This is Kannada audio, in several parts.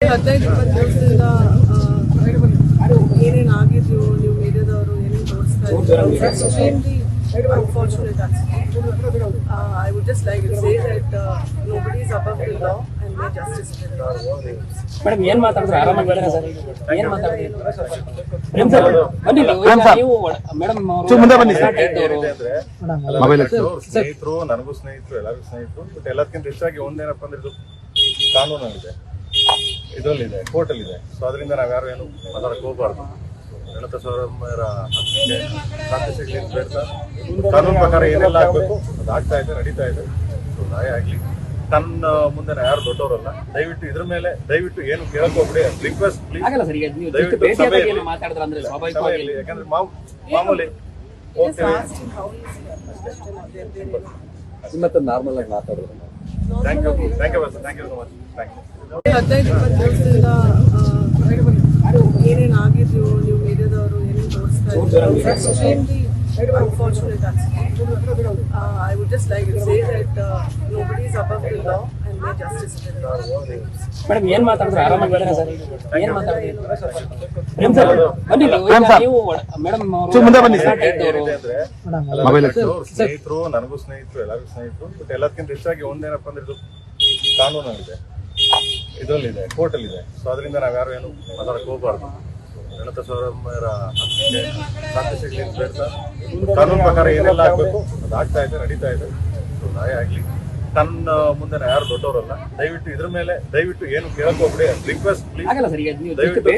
ಹದಿನೈದು ಇಪ್ಪತ್ತು ದಿವಸದಿಂದ ಏನೇನು ಆಗಿದ್ವು ನೀವು ಮೀಡಿಯಾದವರು ಏನೇನು ತೋರಿಸ್ತಾ ಇದ್ರು extremely unfortunate I would just like say that nobody is above the law and may justice madam ಏನ್ ಮಾತಾಡಿದ್ರೆ? ಆರಾಮಾಗಿ ಬೇಡ ಸರ್. ಏನ್ ಮಾತಾಡಿದ್ರು ಸರ್ ಬನ್ನಿ ನೀವು ಮೇಡಮ್ ಮುಂದೆ ಸ್ನೇಹಿತರು ನನಗೂ ಸ್ನೇಹಿತರು ಎಲ್ಲರಿಗೂ ಸ್ನೇಹಿತರು ಬಟ್ ಎಲ್ಲದಕ್ಕಿಂತ ಹೆಚ್ಚಾಗಿ ಒಂದೇನಪ್ಪ ಅಂದ್ರೆ ಇದು ಕಾನೂನಲ್ಲಿದೆ. ಇದರಲ್ಲಿದೆ ಕೋರ್ಟಲ್ಲಿದೆ. ಸೊ ಅದರಿಂದ ನಾವು ಯಾರು ಏನು ಮಾತಾಡಕ್ಕೆ ಹೋಗಬಾರ್ದು. ಗಣತ ಸೌರಭ್ಯರ ಹಕ್ಕಿಗೆ ಶಾಂತಿ ಸಿಗಲಿ ಅಂತ ಕಾನೂನು ಪ್ರಕಾರ ಏನೆಲ್ಲ ಆಗಬೇಕು ಅದು ಆಗ್ತಾ ಇದೆ ನಡೀತಾ ಇದೆ. ಸೊ ನ್ಯಾಯ ಆಗಲಿ. ತನ್ನ ಮುಂದೆ ನಾ ಯಾರು ದೊಡ್ಡವರಲ್ಲ ದಯವಿಟ್ಟು ಇದ್ರ ಮೇಲೆ ದಯವಿಟ್ಟು ಏನು ಕೇಳಕ್ ಹೋಗ್ಬಿಡಿ ರಿಕ್ವೆಸ್ಟ್ ಪ್ಲೀಸ್ ಸರ್ ದಯವಿಟ್ಟು ಸಭೆಯಲ್ಲಿ- ಯಾಕಂದ್ರೆ ಮಾಮ್- ಮಾಮೂಲಿ ಹೋಗ್ತೇವೆ. ಮತ್ತೆ ನಾರ್ಮಲ್ ಆಗಿ ಮಾತಾಡೋದು. Thank you thank you thank you so much thank you ಹದಿನೈದು ಇಪ್ಪತ್ತು ದಿವಸದಿಂದ ಏನೇನು ನೀವು ಮೀಡಿಯಾದವರು ಏನೇನು ತೋರಿಸ್ತಾ ಇದ್ರು extremely unfortunate I would just like say that nobody is above the law and may justice madam ಏನ್ ಮಾತಾಡಿದ್ರೆ ಆರಾಮಾಗಿ ಬೇಡ ಸರ್ ಏನ್ ಮಾತಾಡಿದ್ರು ಪ್ರೇಮ್ ಸರ್ ಬನ್ನಿ ನೀವು ಈಗ ನೀವು ಮೇಡಮ್ ಮುಂದೆ ಬನ್ನಿ ಸರ್. ಏನಿದೆ ಅಂದ್ರೆ ಸ್ನೇಹಿತರು ನನಗೂ ಸ್ನೇಹಿತರು ಎಲ್ಲರಿಗೂ ಸ್ನೇಹಿತರು ಬಟ್ ಎಲ್ಲದಕ್ಕಿಂತ ಹೆಚ್ಚಾಗಿ ಒಂದೇನಪ್ಪ ಅಂದ್ರೆ ಇದು ಕಾನೂನಲ್ಲಿದೆ. ಇದರಲ್ಲಿದೆ ಕೋರ್ಟಲ್ಲಿದೆ. ಸೊ ಅದರಿಂದ ನಾವ್ಯಾರು ಏನು ಮಾತಾಡಕ್ಕೆ ಹೋಗಬಾರ್ದು. ಗಣತ ಸೌರಭ್ಯರ ಹಕ್ಕಿಗೆ ಶಾಂತಿ ಸಿಗ್ಲಿ ಅಂತ ಹೇಳ್ತಾ ಕಾನೂನು ಪ್ರಕಾರ ಏನೆಲ್ಲ ಆಗಬೇಕು ಅದು ಆಗ್ತಾ ಇದೆ ನಡೀತಾ ಇದೆ. ಸೊ ನ್ಯಾಯ ಆಗಲಿ. ತನ್ನ ಮುಂದೆ ನಾ ಯಾರು ದೊಡ್ಡವರಲ್ಲ ದಯವಿಟ್ಟು ಇದ್ರ ಮೇಲೆ ದಯವಿಟ್ಟು ಏನು ಕೇಳಕ್ ಹೋಗ್ಬಿಡಿ ರಿಕ್ವೆಸ್ಟ್ ಸರ್ ನೀವು ದಯವಿಟ್ಟು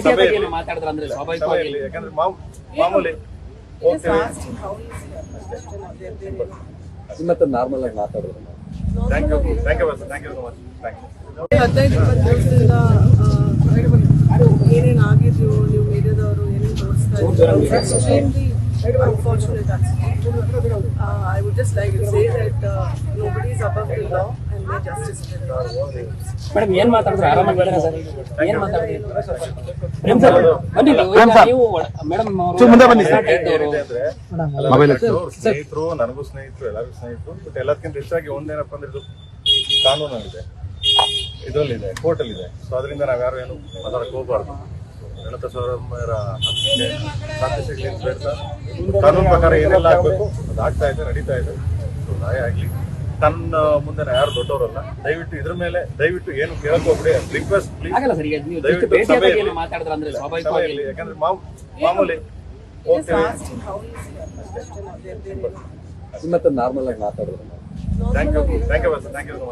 ಯಾಕಂದ್ರೆ ಮಾಮ್- ಮಾಮೂಲಿ ನಿಮ್ಮ ನಾರ್ಮಲ್ ಆಗಿ ಮಾತಾಡೋದು thank you thank you thank you so much thank you ಹದಿನೈದು ಇಪ್ಪತ್ತು ದಿವಸದಿಂದ ಏನೇನು ಆಗಿದ್ವು ನೀವು ಮೀಡಿಯಾದವರು ಏನೇನು ತೋರಿಸ್ತಾ ಇದ್ರು extremely unfortunate I would just like say that nobody is above the law and may justice madam ಏನ್ ಮಾತಾಡಿದ್ರೆ ಆರಾಮಾಗಿ ಬೇಡ ಸರ್ ಏನ್ ಮಾತಾಡಿದ್ರು ಪ್ರೇಮ್ ಸರ್. ಬನ್ನಿ ನೀವು ಈಗ ನೀವು ಮೇಡಮ್ ಮುಂದೆ ಬನ್ನಿ ಸರ್. ಅಂದ್ರೆ ಮೊಬೈಲ್ ಸ್ನೇಹಿತರು ನನಗೂ ಸ್ನೇಹಿತರು ಎಲ್ಲರಿಗೂ ಸ್ನೇಹಿತರು ಬಟ್ ಎಲ್ಲದಕ್ಕಿಂತ ಹೆಚ್ಚಾಗಿ ಒಂದೇನಪ್ಪ ಅಂದ್ರೆ ಇದು ಕಾನೂನಲ್ಲಿದೆ. ಇದರಲ್ಲಿದೆ ಕೋರ್ಟಲ್ಲಿದೆ. ಸೊ ಅದರಿಂದ ನಾವ್ಯಾರು ಏನು ಮಾತಾಡಕ್ ಹೋಗ್ಬಾರ್ದು. ಗಣತ ಹಕ್ಕಿಗೆ ಸಿಗ್ಲಿ ಅಂತ ಕಾನೂನು ಪ್ರಕಾರ ಏನೆಲ್ಲ ಆಗಬೇಕು ಅದು ಆಗ್ತಾ ಇದೆ ನಡೀತಾ ಇದೆ. ಸೊ ಗಾಯ ಆಗ್ಲಿ. ತನ್ನ ಮುಂದೆ ನಾ ಯಾರು ದೊಡ್ಡವರಲ್ಲ ದಯವಿಟ್ಟು ಇದ್ರ ಮೇಲೆ ದಯವಿಟ್ಟು ಏನು ಕೇಳಕ್ ಹೋಗ್ಬಿಡಿ ರಿಕ್ವೆಸ್ಟ್ ಪ್ಲೀಸ್ ಆಗಲ್ಲ ಸರ್ ನೀವು ದಯವಿಟ್ಟು ಸಭೆಯಲ್ಲಿ- ಯಾಕಂದ್ರೆ ಮಾಮ್- ಮಾಮೂಲಿ ಹೋಗ್ತೇವೆ ಮತ್ತೆ ನಾರ್ಮಲ್ ಆಗಿ ಮಾತಾಡೋದು thank you thank you thank you so much